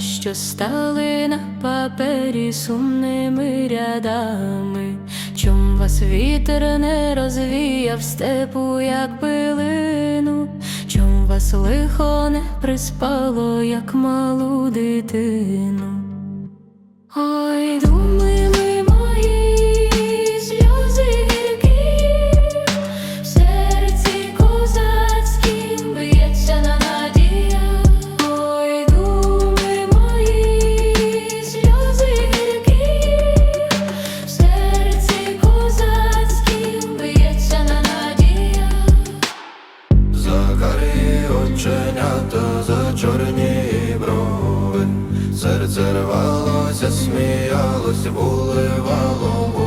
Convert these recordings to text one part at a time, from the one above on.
що стали на папері сумними рядами. Чом вас вітер не розвіяв степу, як пилину, чом вас лихо не приспало, як малу дитину. Оченята за чорні брови, серце рвалося, сміялося, буливало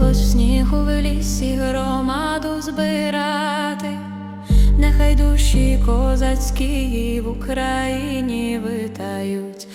хотілось снігу в лісі громаду збирати, нехай душі козацькі в Україні витають,